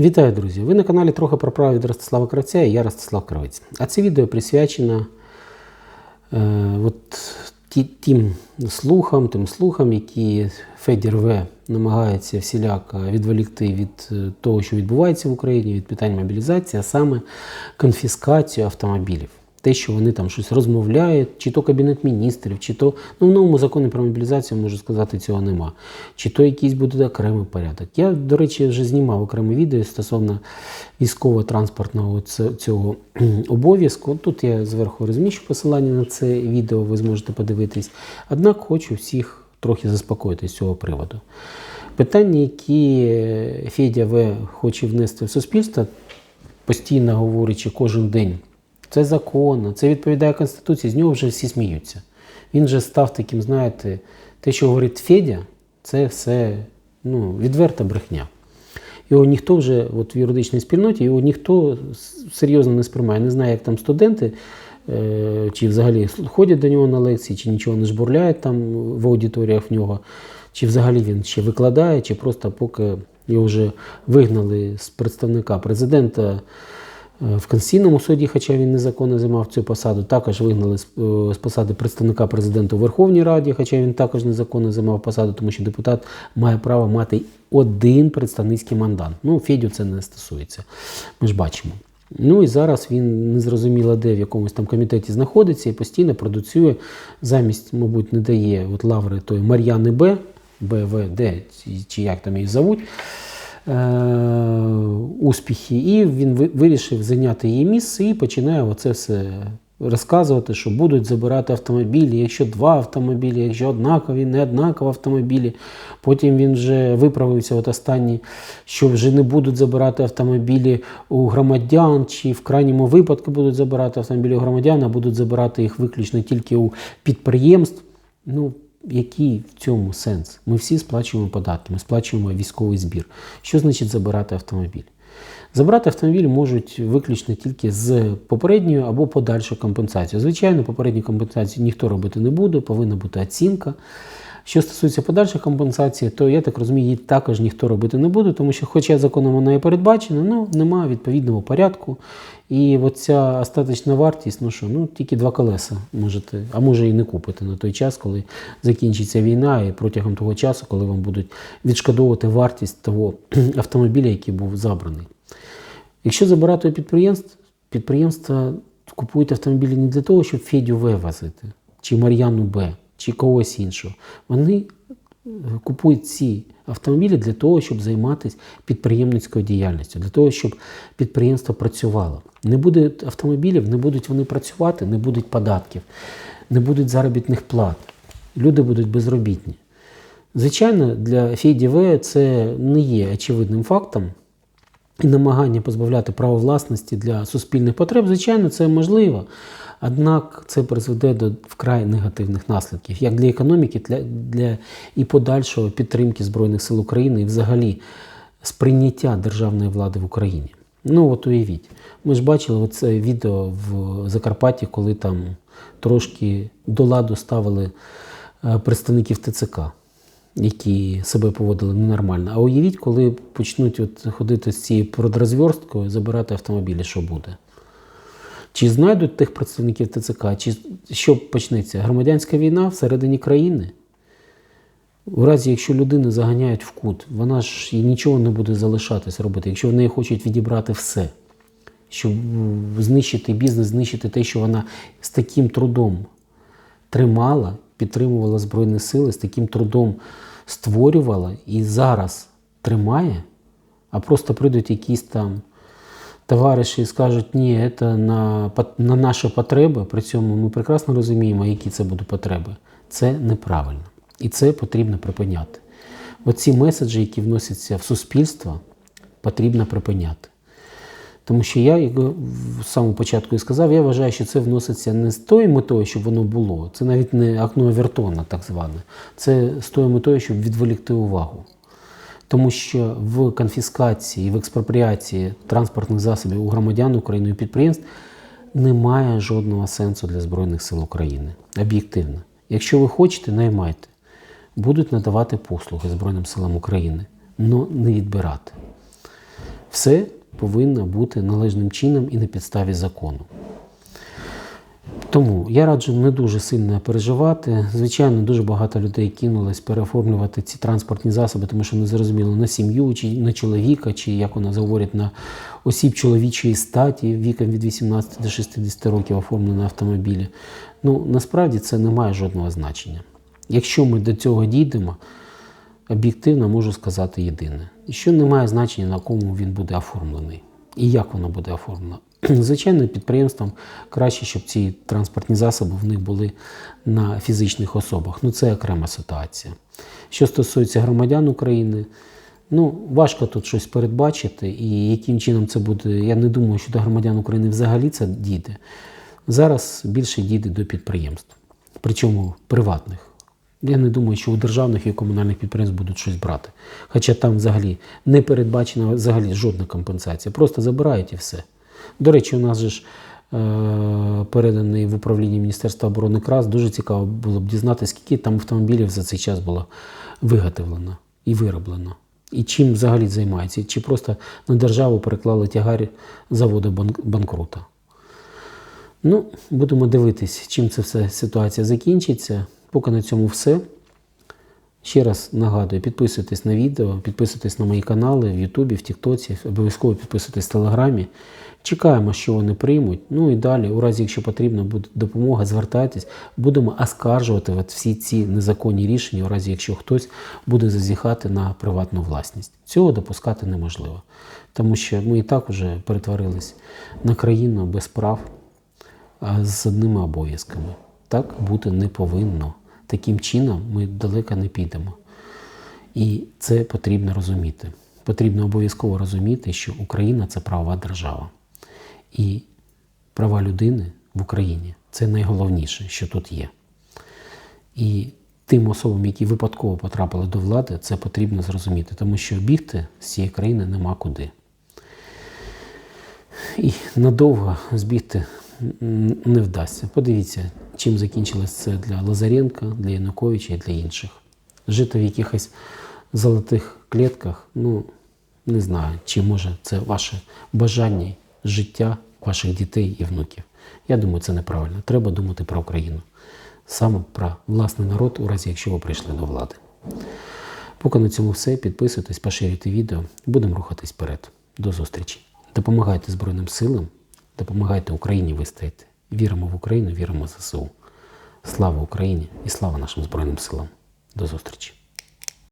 Вітаю, друзі! Ви на каналі трохи про право від Ростислава Кравця і я Ростислав Кравець. А це відео присвячено е, от, ті, тим слухам, тим слухам, які Федір В. намагається всіляко відволікти від е, того, що відбувається в Україні, від питань мобілізації, а саме конфіскацію автомобілів. Те, що вони там щось розмовляють, чи то Кабінет міністрів, чи то ну, в новому законі про мобілізацію, можу сказати, цього нема. Чи то якийсь буде окремий порядок. Я, до речі, вже знімав окреме відео стосовно військово-транспортного цього обов'язку. Тут я зверху розміщу посилання на це відео, ви зможете подивитись. Однак хочу всіх трохи заспокоїти з цього приводу. Питання, які Федя В. хоче внести в суспільство, постійно говорячи кожен день. Це законно, це відповідає Конституції, з нього вже всі сміються. Він вже став таким, знаєте, те, що говорить Федя, це все ну, відверта брехня. Його ніхто вже от в юридичній спільноті, його ніхто серйозно не сприймає. Не знає, як там студенти, е, чи взагалі ходять до нього на лекції, чи нічого не жбурляють там в аудиторіях в нього, чи взагалі він ще викладає, чи просто поки його вже вигнали з представника президента в Конституційному суді, хоча він незаконно займав цю посаду, також вигнали з, е, посади представника президента у Верховній Раді, хоча він також незаконно займав посаду, тому що депутат має право мати один представницький мандат. Ну, Федю це не стосується. Ми ж бачимо. Ну і зараз він незрозуміло де в якомусь там комітеті знаходиться і постійно продуцює, замість, мабуть, не дає от лаври тої Мар'яни Б, БВД, чи, як там її зовуть, е, успіхи, і він вирішив зайняти її місце і починає оце все розказувати, що будуть забирати автомобілі, якщо два автомобілі, якщо однакові, не однакові автомобілі. Потім він вже виправився, от останній, що вже не будуть забирати автомобілі у громадян, чи в крайньому випадку будуть забирати автомобілі у громадян, а будуть забирати їх виключно тільки у підприємств. Ну, який в цьому сенс? Ми всі сплачуємо податки, ми сплачуємо військовий збір. Що значить забирати автомобіль? Забрати автомобіль можуть виключно тільки з попередньою або подальшою компенсацією. Звичайно, попередню компенсацію ніхто робити не буде, повинна бути оцінка. Що стосується подальших компенсацій, то я так розумію, її також ніхто робити не буде, тому що, хоча законом вона і передбачена, ну немає відповідного порядку. І оця остаточна вартість, ну що, ну тільки два колеса можете, а може і не купити на той час, коли закінчиться війна, і протягом того часу, коли вам будуть відшкодовувати вартість того автомобіля, який був забраний. Якщо забирати підприємств, підприємства купують автомобілі не для того, щоб Федю В возити, чи Мар'яну Б, чи когось іншого. Вони е, купують ці автомобілі для того, щоб займатися підприємницькою діяльністю, для того, щоб підприємство працювало. Не буде автомобілів, не будуть вони працювати, не будуть податків, не будуть заробітних плат. Люди будуть безробітні. Звичайно, для Феді це не є очевидним фактом. І намагання позбавляти права власності для суспільних потреб, звичайно, це можливо. Однак це призведе до вкрай негативних наслідків, як для економіки, для, для і подальшого підтримки Збройних сил України і взагалі сприйняття державної влади в Україні. Ну от уявіть, ми ж бачили оце відео в Закарпатті, коли там трошки до ладу ставили е, представників ТЦК які себе поводили ненормально. А уявіть, коли почнуть от ходити з цією продразверсткою, забирати автомобілі, що буде? Чи знайдуть тих представників ТЦК, чи що почнеться? Громадянська війна всередині країни? У разі, якщо людину заганяють в кут, вона ж і нічого не буде залишатись робити, якщо в неї хочуть відібрати все, щоб знищити бізнес, знищити те, що вона з таким трудом тримала, підтримувала Збройні Сили, з таким трудом створювала і зараз тримає, а просто прийдуть якісь там товариші скажуть, ні, це на, на наші потреби, при цьому ми прекрасно розуміємо, які це будуть потреби. Це неправильно. І це потрібно припиняти. Оці меседжі, які вносяться в суспільство, потрібно припиняти. Тому що я, як в самому початку і сказав, я вважаю, що це вноситься не з тою метою, щоб воно було. Це навіть не окно Вертона, так зване. Це з тою метою, щоб відволікти увагу. Тому що в конфіскації, в експропріації транспортних засобів у громадян України і підприємств немає жодного сенсу для Збройних сил України. Об'єктивно. Якщо ви хочете, наймайте. Будуть надавати послуги Збройним силам України, але не відбирати. Все повинно бути належним чином і на підставі закону. Тому я раджу не дуже сильно переживати. Звичайно, дуже багато людей кинулось переоформлювати ці транспортні засоби, тому що не зрозуміло на сім'ю, чи на чоловіка, чи як вона говорить, на осіб чоловічої статі віком від 18 до 60 років оформлені автомобілі. Ну насправді це не має жодного значення. Якщо ми до цього дійдемо, об'єктивно можу сказати єдине, що не має значення, на кому він буде оформлений і як воно буде оформлено. Звичайно, підприємствам краще, щоб ці транспортні засоби в них були на фізичних особах. Ну це окрема ситуація. Що стосується громадян України, ну важко тут щось передбачити, і яким чином це буде. Я не думаю, що до громадян України взагалі це дійде. Зараз більше дійде до підприємств, причому приватних. Я не думаю, що у державних і комунальних підприємств будуть щось брати. Хоча там взагалі не передбачена взагалі жодна компенсація. Просто забирають і все. До речі, у нас же ж е- переданий в управління Міністерства оборони КРАС. Дуже цікаво було б дізнатися, скільки там автомобілів за цей час було виготовлено і вироблено. І чим взагалі займається? Чи просто на державу переклали тягар заводу банкрута? Ну, будемо дивитись, чим це все ситуація закінчиться. Поки на цьому все. Ще раз нагадую, підписуйтесь на відео, підписуйтесь на мої канали в Ютубі, в Тіктоці, обов'язково підписуйтесь в Телеграмі. Чекаємо, що вони приймуть. Ну і далі, у разі, якщо потрібна буде допомога, звертайтесь, будемо оскаржувати от всі ці незаконні рішення, у разі, якщо хтось буде зазіхати на приватну власність. Цього допускати неможливо. Тому що ми і так вже перетворились на країну без прав з одними обов'язками. Так бути не повинно. Таким чином ми далеко не підемо. І це потрібно розуміти. Потрібно обов'язково розуміти, що Україна це правова держава. І права людини в Україні це найголовніше, що тут є. І тим особам, які випадково потрапили до влади, це потрібно зрозуміти, тому що бігти з цієї країни нема куди. І надовго збігти не вдасться. Подивіться, чим закінчилось це для Лазаренка, для Януковича і для інших. Жити в якихось золотих клітках, ну не знаю, чи може це ваше бажання, життя ваших дітей і внуків. Я думаю, це неправильно. Треба думати про Україну. Саме про власний народ, у разі якщо ви прийшли до влади. Поки на цьому все. Підписуйтесь, поширюйте відео. Будемо рухатись вперед. До зустрічі. Допомагайте Збройним силам, допомагайте Україні вистояти. Віримо в Україну, віримо в ЗСУ. Слава Україні і слава нашим Збройним силам. До зустрічі!